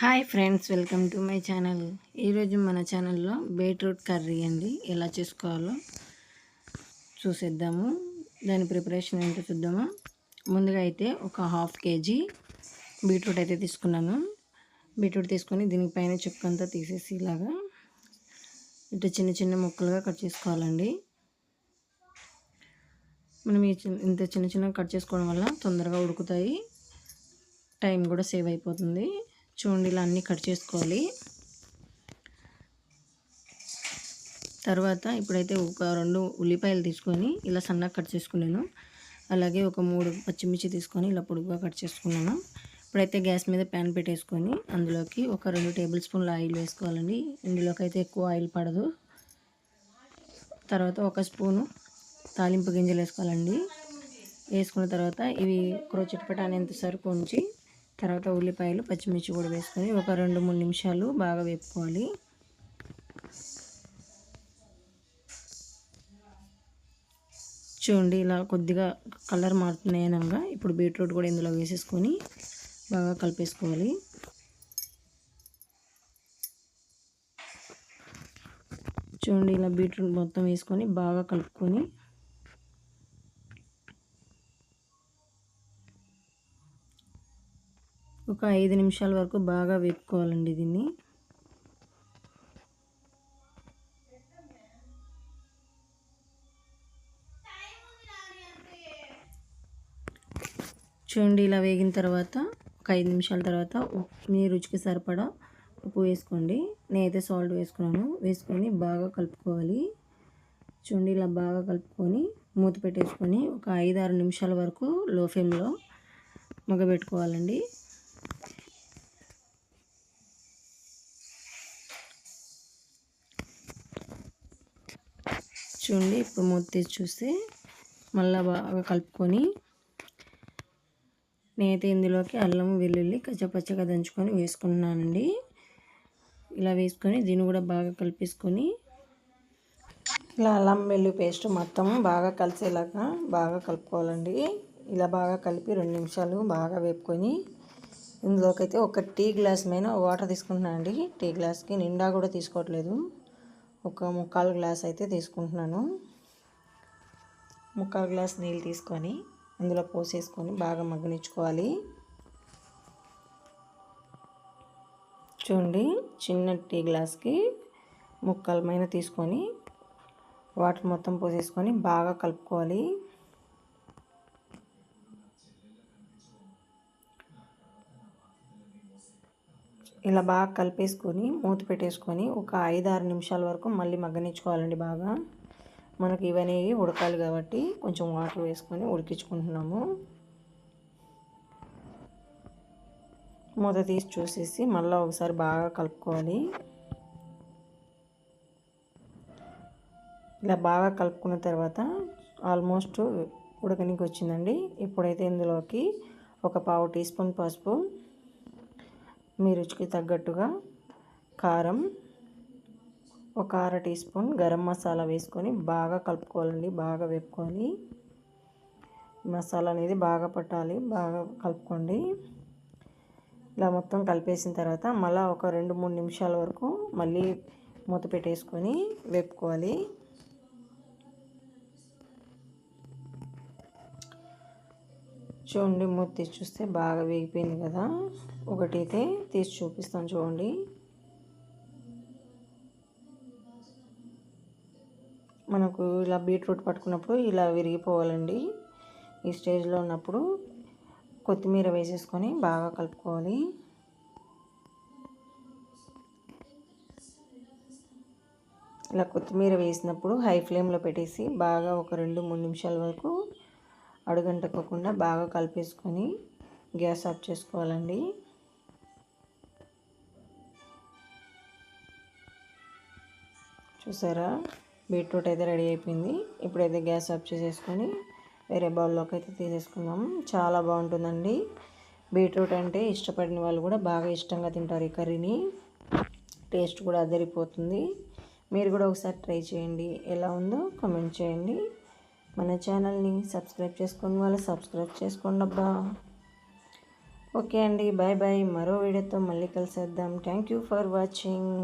Hi friends welcome to my channel. ఈరోజు మన ఛానల్లో బీట్రూట్ కర్రీ అండి. ఎలా చేసుకోవాలో చూసేద్దాము. దాని ప్రిపరేషన్ ఏంటో చూద్దాము. ముందుగా అయితే ఒక హాఫ్ కేజీ బీట్రూట్ అయితే తీసుకున్నాను. బీట్రూట్ తీసుకొని దీనిపైన చుక్కంతా తీసేసి ఇలాగా ఇటు చిన్న చిన్న ముక్కలుగా కట్ చేసుకోవాలండి. మనం ఈ ఇంత చిన్న చిన్న కట్ చేసుకోవడం వల్ల తొందరగా ఉడుకుతాయి. టైం కూడా సేవ్ అయిపోతుంది. చూడండి ఇలా అన్నీ కట్ చేసుకోవాలి. తర్వాత ఇప్పుడైతే ఒక రెండు ఉల్లిపాయలు తీసుకొని ఇలా సన్నగా కట్ చేసుకున్నాను. అలాగే ఒక మూడు పచ్చిమిర్చి తీసుకొని ఇలా పొడుగుగా కట్ చేసుకున్నాను. ఇప్పుడైతే గ్యాస్ మీద ప్యాన్ పెట్టేసుకొని అందులోకి ఒక రెండు టేబుల్ స్పూన్ల ఆయిల్ వేసుకోవాలండి. ఇందులోకి అయితే ఎక్కువ ఆయిల్ పడదు. తర్వాత ఒక స్పూను తాలింపు గింజలు వేసుకోవాలండి. వేసుకున్న తర్వాత ఇవి క్రోచెట్పట అనేంతసరికి ఉంచి తర్వాత ఉల్లిపాయలు పచ్చిమిర్చి కూడా వేసుకొని ఒక రెండు మూడు నిమిషాలు బాగా వేపుకోవాలి. చూడండి ఇలా కొద్దిగా కలర్ మారుతున్నాయనగా ఇప్పుడు బీట్రూట్ కూడా ఇందులో వేసేసుకొని బాగా కలిపేసుకోవాలి. చూడండి ఇలా బీట్రూట్ మొత్తం వేసుకొని బాగా కలుపుకొని ఒక ఐదు నిమిషాల వరకు బాగా వేపుకోవాలండి దీన్ని. చూడండి ఇలా వేగిన తర్వాత ఒక ఐదు నిమిషాల తర్వాత మీ రుచికి సరిపడా ఉప్పు వేసుకోండి. నేనైతే సాల్ట్ వేసుకున్నాను. వేసుకొని బాగా కలుపుకోవాలి. చూడండి ఇలా బాగా కలుపుకొని మూత పెట్టేసుకొని ఒక ఐదు ఆరు నిమిషాల వరకు లో ఫ్లేమ్లో మగబెట్టుకోవాలండి చూడండి ఇప్పుడు మూత తీసి చూస్తే మళ్ళీ బాగా కలుపుకొని నేనైతే ఇందులోకి అల్లం వెల్లుల్లి కచ్చపచ్చగా దంచుకొని వేసుకున్నానండి. ఇలా వేసుకొని దీన్ని కూడా బాగా కలిపేసుకొని ఇలా అల్లం వెల్లుల్లి పేస్ట్ మొత్తం బాగా కలిసేలాగా బాగా కలుపుకోవాలండి. ఇలా బాగా కలిపి రెండు నిమిషాలు బాగా వేపుకొని ఇందులోకి అయితే ఒక టీ గ్లాస్ మీద వాటర్ తీసుకుంటున్నాను అండి టీ గ్లాస్కి నిండా కూడా తీసుకోవట్లేదు. ఒక ముక్కాలు గ్లాస్ అయితే తీసుకుంటున్నాను. ముక్కాలు గ్లాస్ నీళ్ళు తీసుకొని అందులో పోసేసుకొని బాగా మగ్గనిచ్చుకోవాలి. చూడండి చిన్న టీ గ్లాస్కి ముక్కలమైన తీసుకొని వాటర్ మొత్తం పోసేసుకొని బాగా కలుపుకోవాలి. ఇలా బాగా కలిపేసుకొని మూత పెట్టేసుకొని ఒక ఐదు ఆరు నిమిషాల వరకు మళ్ళీ మగ్గనిచ్చుకోవాలండి బాగా. మనకి ఇవన్నీ ఉడకాలి కాబట్టి కొంచెం వాటర్ వేసుకొని ఉడికించుకుంటున్నాము. మూత తీసి చూసేసి మళ్ళీ ఒకసారి బాగా కలుపుకోవాలి. ఇలా బాగా కలుపుకున్న తర్వాత ఆల్మోస్ట్ ఉడకనికి వచ్చిందండి ఇప్పుడైతే ఇందులోకి ఒక పావు టీ స్పూన్ పసుపు మీ రుచికి తగ్గట్టుగా కారం ఒక అర టీ స్పూన్ గరం మసాలా వేసుకొని బాగా కలుపుకోవాలండి. బాగా వేపుకొని మసాలా అనేది బాగా పట్టాలి. బాగా కలుపుకోండి. ఇలా మొత్తం కలిపేసిన తర్వాత మళ్ళీ ఒక రెండు మూడు నిమిషాల వరకు మళ్ళీ మూత పెట్టేసుకొని వేపుకోవాలి. చూడండి మూత తీసి చూస్తే బాగా వేగిపోయింది కదా. ఒకటి అయితే తీసి చూపిస్తాను చూడండి. మనకు ఇలా బీట్రూట్ పట్టుకున్నప్పుడు ఇలా విరిగిపోవాలండి. ఈ స్టేజ్లో ఉన్నప్పుడు కొత్తిమీర వేసేసుకొని బాగా కలుపుకోవాలి. ఇలా కొత్తిమీర వేసినప్పుడు హై ఫ్లేమ్లో పెట్టేసి బాగా ఒక రెండు మూడు నిమిషాల వరకు అడుగంటకోకుండా బాగా కలిపేసుకొని గ్యాస్ ఆఫ్ చేసుకోవాలండి. చూసారా? బీట్రూట్ అయితే రెడీ అయిపోయింది. ఇప్పుడైతే గ్యాస్ ఆఫ్ చేసేసుకొని వేరే బౌల్లోకి అయితే తీసేసుకుందాం. చాలా బాగుంటుందండి. బీట్రూట్ అంటే ఇష్టపడిన వాళ్ళు కూడా బాగా ఇష్టంగా తింటారు ఈ కర్రీని. టేస్ట్ కూడా అదిరిపోతుంది. మీరు కూడా ఒకసారి ట్రై చేయండి. ఎలా ఉందో కమెంట్ చేయండి. మన ఛానల్ని సబ్స్క్రైబ్ చేసుకుని వాళ్ళు సబ్స్క్రైబ్ చేసుకోండి అబ్బా. ఓకే అండి బాయ్ బాయ్. మరో వీడియోతో మళ్ళీ కలిసేద్దాం. Thank you for watching